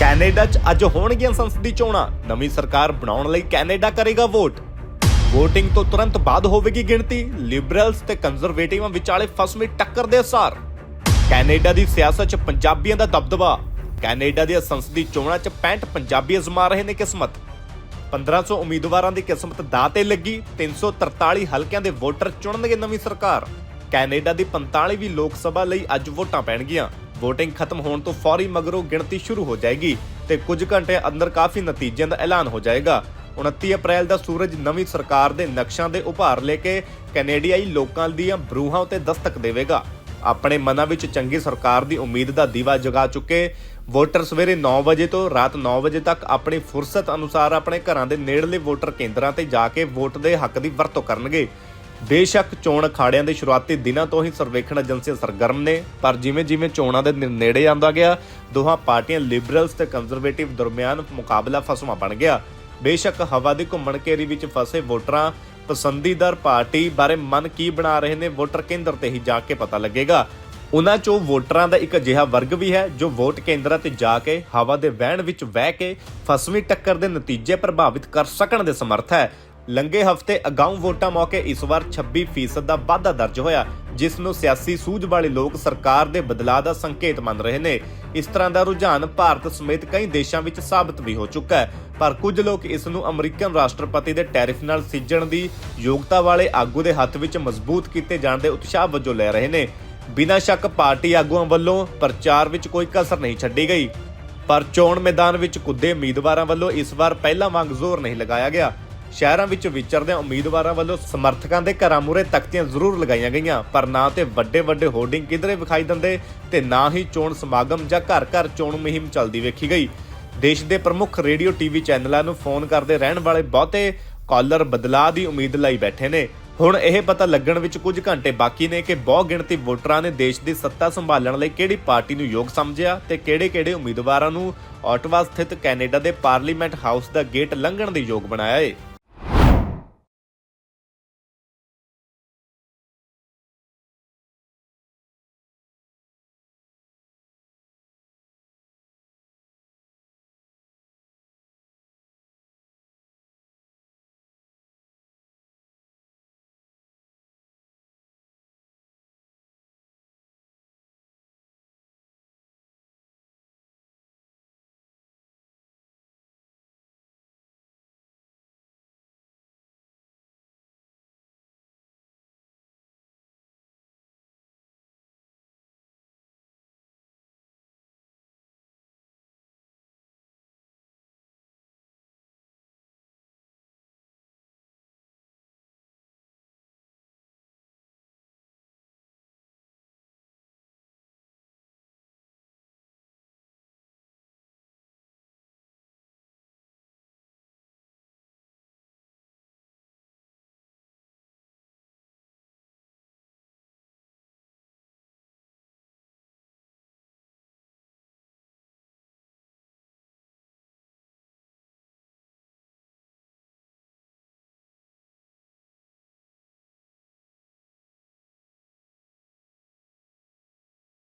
Canada 'ਚ ਅੱਜ ਹੋਣਗੀਆਂ ਸੰਸਦੀ ਚੋਣਾਂ। ਨਵੀਂ ਸਰਕਾਰ ਬਣਾਉਣ ਲਈ ਕੈਨੇਡਾ ਕਰੇਗਾ ਵੋਟ। VOTING ਤੋਂ ਤੁਰੰਤ ਬਾਅਦ ਹੋਵੇਗੀ ਗਿਣਤੀ। ਲਿਬਰਲਸ ਤੇ ਕੰਜ਼ਰਵੇਟਿਵਾਂ ਵਿਚਾਲੇ ਫਸਵੀਂ ਟੱਕਰ ਦੇ ਅਸਰ। ਕੈਨੇਡਾ ਦੀ ਸਿਆਸਤ 'ਚ ਪੰਜਾਬੀਆਂ ਦਾ ਦਬਦਬਾ। ਕੈਨੇਡਾ ਦੀਆਂ ਸੰਸਦੀ ਚੋਣਾਂ 'ਚ 65 ਪੰਜਾਬੀ ਅਜ਼ਮਾ ਰਹੇ ਨੇ ਕਿਸਮਤ। 1500 ਉਮੀਦਵਾਰਾਂ ਦੀ ਕਿਸਮਤ ਦਾਅ ਤੇ ਲੱਗੀ। 343 ਹਲਕਿਆਂ ਦੇ ਵੋਟਰ ਚੁਣਨਗੇ ਨਵੀਂ ਸਰਕਾਰ। ਕੈਨੇਡਾ ਦੀ 45ਵੀਂ ਲੋਕ ਸਭਾ ਲਈ ਅੱਜ ਵੋਟਾਂ ਪੈਣਗੀਆਂ। VOTING ਖਤਮ ਹੋਣ ਤੋਂ ਫੌਰੀ ਮਗਰੋਂ ਗਿਣਤੀ ਸ਼ੁਰੂ ਹੋ ਜਾਏਗੀ ਤੇ ਕੁਝ ਘੰਟੇ ਅੰਦਰ ਕਾਫੀ ਨਤੀਜਿਆਂ ਦਾ ਐਲਾਨ ਹੋ ਜਾਏਗਾ। 29 ਅਪ੍ਰੈਲ ਦਾ ਸੂਰਜ ਨਵੀਂ ਸਰਕਾਰ ਦੇ ਨਕਸ਼ਾਂ ਦੇ ਉਭਾਰ ਲੈ ਕੇ ਕੈਨੇਡੀਆਈ ਲੋਕਾਂ ਦੀਆਂ ਬਰੂਹਾਂ ਉਤੇ ਦਸਤਕ ਦੇਵੇਗਾ। ਆਪਣੇ ਮਨਾਂ ਵਿੱਚ ਚੰਗੀ ਸਰਕਾਰ ਦੀ ਉਮੀਦ ਦਾ ਦੀਵਾ ਜਗਾ ਚੁੱਕੇ ਵੋਟਰ ਸਵੇਰੇ 9 ਵਜੇ ਤੋਂ ਰਾਤ 9 ਵਜੇ ਤੱਕ ਆਪਣੀ ਫੁਰਸਤ ਅਨੁਸਾਰ ਆਪਣੇ ਘਰਾਂ ਦੇ ਨੇੜਲੇ ਵੋਟਰ ਕੇਂਦਰਾਂ ਤੇ ਜਾ ਕੇ ਵੋਟ ਦੇ ਹੱਕ ਦੀ ਵਰਤੋਂ ਕਰਨਗੇ। ਬੇਸ਼ੱਕ ਚੋਣ ਅਖਾੜਿਆਂ ਦੇ ਸ਼ੁਰੂਆਤੀ ਦਿਨਾਂ ਤੋਂ ਹੀ ਸਰਵੇਖਣ ਏਜੰਸੀਆਂ ਸਰਗਰਮ ਨੇ, ਪਰ ਜਿਵੇਂ-ਜਿਵੇਂ ਚੋਣਾਂ ਦੇ ਨੇੜੇ ਆਉਂਦਾ ਗਿਆ, ਦੋਹਾਂ ਪਾਰਟੀਆਂ ਲਿਬਰਲਸ ਤੇ ਕੰਜ਼ਰਵੇਟਿਵ ਦਰਮਿਆਨ ਮੁਕਾਬਲਾ ਫਸਵਾਂ ਬਣ ਗਿਆ। ਬੇਸ਼ੱਕ ਹਵਾ ਦੀ ਘੁੰਮਣ ਘੇਰੀ ਵਿੱਚ ਫਸੇ ਵੋਟਰਾਂ ਪਸੰਦੀਦਾਰ ਪਾਰਟੀ ਬਾਰੇ ਮਨ ਕੀ ਬਣਾ ਰਹੇ ਨੇ, ਵੋਟਰ ਕੇਂਦਰ ਤੇ ਹੀ ਜਾ ਕੇ ਪਤਾ ਲੱਗੇਗਾ। ਉਹਨਾਂ ਚੋਂ ਵੋਟਰਾਂ ਦਾ ਇੱਕ ਅਜਿਹਾ ਵਰਗ ਵੀ ਹੈ, ਜੋ ਵੋਟ ਕੇਂਦਰਾਂ ਤੇ ਜਾ ਕੇ, ਹਵਾ ਦੇ ਵਹਿਣ ਵਿੱਚ ਵਹਿ ਕੇ ਫਸਵੀਂ ਟੱਕਰ ਦੇ ਨਤੀਜੇ ਪ੍ਰਭਾਵਿਤ ਕਰ ਸਕਣ ਦੇ ਸਮਰਥ ਹੈ। ਲੰਗੇ ਹਫ਼ਤੇ ਅਗਾਊਂ ਵੋਟਾਂ ਮੌਕੇ ਇਸ ਵਾਰ 26% ਦਾ ਵਾਧਾ ਦਰਜ ਹੋਇਆ, ਜਿਸ ਨੂੰ ਸਿਆਸੀ ਸੂਝ ਵਾਲੇ ਲੋਕ ਸਰਕਾਰ ਦੇ ਬਦਲਾਅ ਦਾ ਸੰਕੇਤ ਮੰਨ ਰਹੇ ਨੇ। ਇਸ ਤਰ੍ਹਾਂ ਦਾ ਰੁਝਾਨ ਭਾਰਤ ਸਮੇਤ ਕਈ ਦੇਸ਼ਾਂ ਵਿੱਚ ਸਾਬਤ ਵੀ ਹੋ ਚੁੱਕਾ ਹੈ, ਪਰ ਕੁਝ ਲੋਕ ਇਸ ਨੂੰ ਅਮਰੀਕਨ ਰਾਸ਼ਟਰਪਤੀ ਦੇ ਟੈਰਿਫ ਨਾਲ ਸਿੱਝਣ ਦੀ ਯੋਗਤਾ ਵਾਲੇ ਆਗੂ ਦੇ ਹੱਥ ਵਿੱਚ ਮਜ਼ਬੂਤ ਕੀਤੇ ਜਾਣ ਦੇ ਉਤਸ਼ਾਹ ਵਜੋਂ ਲੈ ਰਹੇ ਨੇ। ਬਿਨਾਂ ਸ਼ੱਕ ਪਾਰਟੀ ਆਗੂਆਂ ਵੱਲੋਂ ਪ੍ਰਚਾਰ ਵਿੱਚ ਕੋਈ ਕਸਰ ਨਹੀਂ ਛੱਡੀ ਗਈ। ਪਰ ਚੋਣ ਮੈਦਾਨ ਵਿੱਚ ਕੁੱਦੇ ਉਮੀਦਵਾਰਾਂ ਵੱਲੋਂ ਇਸ ਵਾਰ ਪਹਿਲਾਂ ਵਾਂਗ ਜ਼ੋਰ ਨਹੀਂ ਲਗਾਇਆ ਗਿਆ। ਸ਼ਹਿਰਾਂ ਵਿੱਚ ਵਿਚਰਦਿਆਂ ਉਮੀਦਵਾਰਾਂ ਵੱਲੋਂ ਸਮਰਥਕਾਂ ਦੇ ਘਰਾਂ ਮੂਹਰੇ ਤਖਤੀਆਂ ਜ਼ਰੂਰ ਲਗਾਈਆਂ ਗਈਆਂ, ਪਰ ਨਾ ਤੇ ਵੱਡੇ ਵੱਡੇ ਹੋਰਡਿੰਗ ਕਿਧਰੇ ਵਿਖਾਈ ਦਿੰਦੇ ਤੇ ਨਾ ਹੀ ਚੋਣ ਸਮਾਗਮ ਜਾਂ ਘਰ ਘਰ ਚੋਣ ਮੁਹਿੰਮ ਚੱਲਦੀ ਵੇਖੀ ਗਈ। ਦੇਸ਼ ਦੇ ਪ੍ਰਮੁੱਖ ਰੇਡੀਓ ਟੀਵੀ ਚੈਨਲਾਂ ਨੂੰ ਫੋਨ ਕਰਦੇ ਰਹਿਣ ਵਾਲੇ ਬਹੁਤੇ ਕਾਲਰ ਬਦਲਾਅ ਦੀ ਉਮੀਦ ਲਈ ਬੈਠੇ ਨੇ। ਹੁਣ ਇਹ ਪਤਾ ਲੱਗਣ ਵਿੱਚ ਕੁਝ ਘੰਟੇ ਬਾਕੀ ਨੇ ਕਿ ਬਹੁ ਗਿਣਤੀ ਵੋਟਰਾਂ ਨੇ ਦੇਸ਼ ਦੀ ਸੱਤਾ ਸੰਭਾਲਣ ਲਈ ਕਿਹੜੀ ਪਾਰਟੀ ਨੂੰ ਯੋਗ ਸਮਝਿਆ ਤੇ ਕਿਹੜੇ-ਕਿਹੜੇ ਉਮੀਦਵਾਰਾਂ ਨੂੰ ਆਟਵਾ ਸਥਿਤ ਕੈਨੇਡਾ ਦੇ ਪਾਰਲੀਮੈਂਟ ਹਾਊਸ ਦਾ ਗੇਟ ਲੰਘਣ ਦੇ ਯੋਗ ਬਣਾਇਆ ਹੈ